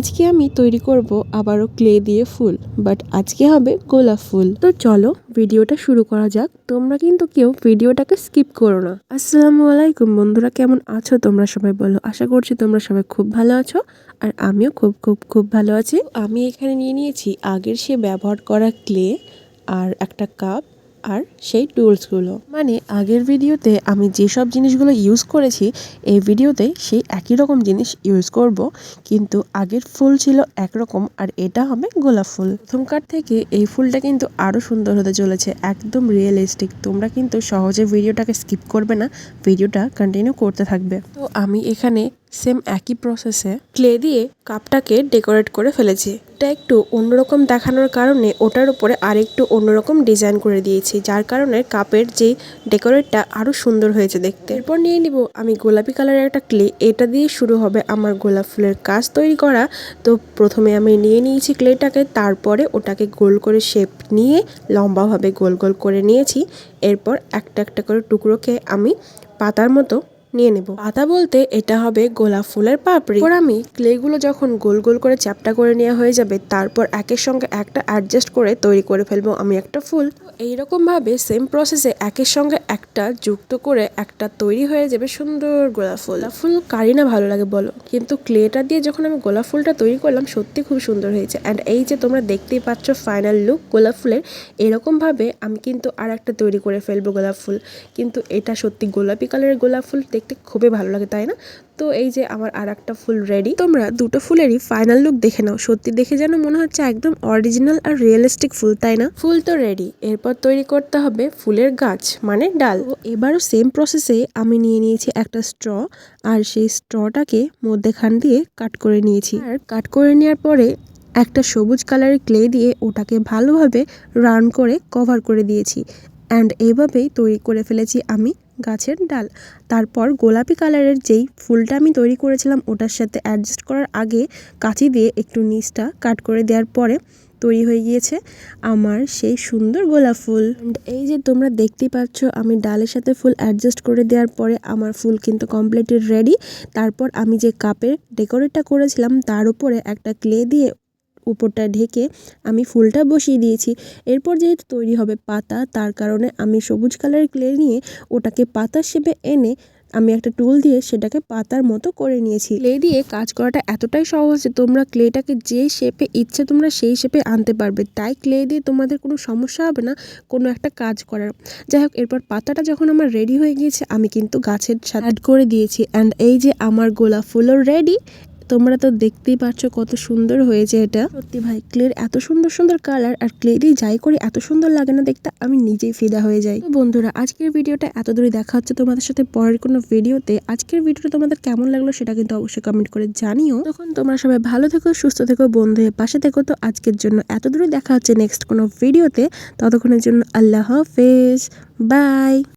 আজকে আমি তৈরি করব আবারও ক্লে দিয়ে ফুল বাট আজকে হবে গোলাপ ফুল। তো চলো ভিডিওটা শুরু করা যাক। তোমরা কিন্তু কেউ ভিডিওটাকে স্কিপ করো না। আসসালামু আলাইকুম বন্ধুরা কেমন আছো? তোমরা সবাই বলো আশা করছি তোমরা সবাই খুব ভালো আছো আর আমিও খুব খুব খুব ভালো আছি। আমি এখানে নিয়ে নিয়েছি আগের সে ব্যবহার করা ক্লে আর একটা কাপ আর সেই টুলসগুলো। মানে আগের ভিডিওতে আমি যেসব জিনিসগুলো ইউজ করেছি, এই ভিডিওতে সেই একই রকম জিনিস ইউজ করব। কিন্তু আগের ফুল ছিল একরকম আর এটা হবে গোলাপ ফুল। প্রথমকার থেকে এই ফুলটা কিন্তু আরও সুন্দর হতে চলেছে, একদম রিয়েলিস্টিক তোমরা কিন্তু সহজে ভিডিওটাকে স্কিপ করবে না, ভিডিওটা কন্টিনিউ করতে থাকবে। তো আমি এখানে সেম একই প্রসেসে ক্লে দিয়ে কাপটাকে ডেকোরেট করে ফেলেছি। এটা একটু অন্যরকম দেখানোর কারণে ওটার উপরে আরেকটু অন্যরকম ডিজাইন করে দিয়েছি, যার কারণে কাপের যে ডেকোরেটটা আরও সুন্দর হয়েছে দেখতে। এরপর নিয়ে নিব আমি গোলাপি কালারের একটা ক্লে এটা দিয়ে শুরু হবে আমার গোলাপ ফুলের কাজ তৈরি করা। তো প্রথমে আমি নিয়ে নিয়েছি ক্লেটাকে তারপরে ওটাকে গোল করে শেপ নিয়ে লম্বাভাবে গোল গোল করে নিয়েছি। এরপর একটা একটা করে টুকরোকে আমি পাতার মতো নিয়ে নেব। পাতা বলতে এটা হবে গোলাপ ফুলের পাপড়ি। এরপর আমি ক্লেগুলো যখন গোল গোল করে চ্যাপটা করে নেওয়া হয়ে যাবে, তারপর একের সঙ্গে একটা অ্যাডজাস্ট করে তৈরি করে ফেলব আমি একটা ফুল। এইরকম ভাবে সেম প্রসেসে একের সঙ্গে একটা যুক্ত করে একটা তৈরি হয়ে যাবে সুন্দর গোলাপ ফুল। ফুল কারি না ভালো লাগে বলো। কিন্তু ক্লেটা দিয়ে যখন আমি গোলাপ ফুলটা তৈরি করলাম, সত্যি খুব সুন্দর হয়েছে। অ্যান্ড এই যে তোমরা দেখতেই পাচ্ছ ফাইনাল লুক গোলাপ ফুলের এরকম ভাবে আমি কিন্তু আর একটা তৈরি করে ফেলব গোলাপ ফুল। কিন্তু এটা সত্যি গোলাপি কালারের গোলাপ ফুল দেখতে খুবই ভালো লাগে, তাই না? তো এই যে আমার আর একটা ফুল রেডি তোমরা দুটো ফুলেরই ফাইনাল লুক দেখে নাও। সত্যি দেখে যেন মনে হচ্ছে একদম অরিজিনাল আর রিয়েলিস্টিক ফুল, তাই না? ফুল তো রেডি এরপর তৈরি করতে হবে ফুলের গাছ মানে ডাল। এবারও সেম প্রসেসে আমি নিয়ে নিয়েছি একটা স্ট্র আর সেই স্ট্রটাকে মধ্যেখান দিয়ে কাট করে নিয়েছি। আর কাট করে নেওয়ার পরে একটা সবুজ কালারের ক্লে দিয়ে ওটাকে ভালোভাবে রান করে কভার করে দিয়েছি। অ্যান্ড এইভাবেই তৈরি করে ফেলেছি আমি গাছের ডাল। তারপর গোলাপি কালারের যেই ফুলটা আমি তৈরি করেছিলাম, ওটার সাথে অ্যাডজাস্ট করার আগে কাঁচি দিয়ে একটু নিচটা কাট করে দেওয়ার পরে তৈরি হয়ে গিয়েছে আমার সেই সুন্দর গোলাপ ফুল। এই যে তোমরা দেখতেই পাচ্ছ, আমি ডালের সাথে ফুল অ্যাডজাস্ট করে দেওয়ার পরে আমার ফুল কিন্তু কমপ্লিটলি রেডি তারপর আমি যে কাপের ডেকোরেটটা করেছিলাম, তার উপরে একটা ক্লে দিয়ে উপরটা ঢেকে আমি ফুলটা বসিয়ে দিয়েছি। এরপর যেহেতু তৈরি হবে পাতা, তার কারণে আমি সবুজ কালারের ক্লে নিয়ে ওটাকে পাতা শেপে এনে আমি একটা টুল দিয়ে সেটাকে পাতার মতো করে নিয়েছি। ক্লে দিয়ে কাজ করাটা এতটাই সহজ যে তোমরা ক্লেটাকে যে শেপে ইচ্ছে তোমরা সেই শেপে আনতে পারবে। তাই ক্লে দিয়ে তোমাদের কোনো সমস্যা হবে না কোনো একটা কাজ করার। যাই হোক, এরপর পাতাটা যখন আমার রেডি হয়ে গিয়েছে, আমি কিন্তু গাছের সাথে অ্যাড করে দিয়েছি। অ্যান্ড এই যে আমার গোলাপ ফুলও রেডি তোমরা তো দেখতেই পাচ্ছ কত সুন্দর হয়েছে এটা। সত্যি ভাই ক্লের এত সুন্দর সুন্দর কালার আর ক্লে দিয়ে যাই করে এত সুন্দর লাগে না দেখতে, আমি নিজেই ফিদা হয়ে যাই। বন্ধুরা, আজকের ভিডিওটা এত দূরে দেখা হচ্ছে তোমাদের সাথে পরের কোনো ভিডিওতে। আজকের ভিডিওটা তোমাদের কেমন লাগল সেটা কিন্তু অবশ্যই কমেন্ট করে জানিও। তখন তোমরা সবাই ভালো থেকো, সুস্থ থেকো বন্ধু হয়ে পাশে থেকো। তো আজকের জন্য এত দূরে দেখা হচ্ছে নেক্সট কোনো ভিডিওতে। ততক্ষণের জন্য আল্লাহ হাফেজ। বাই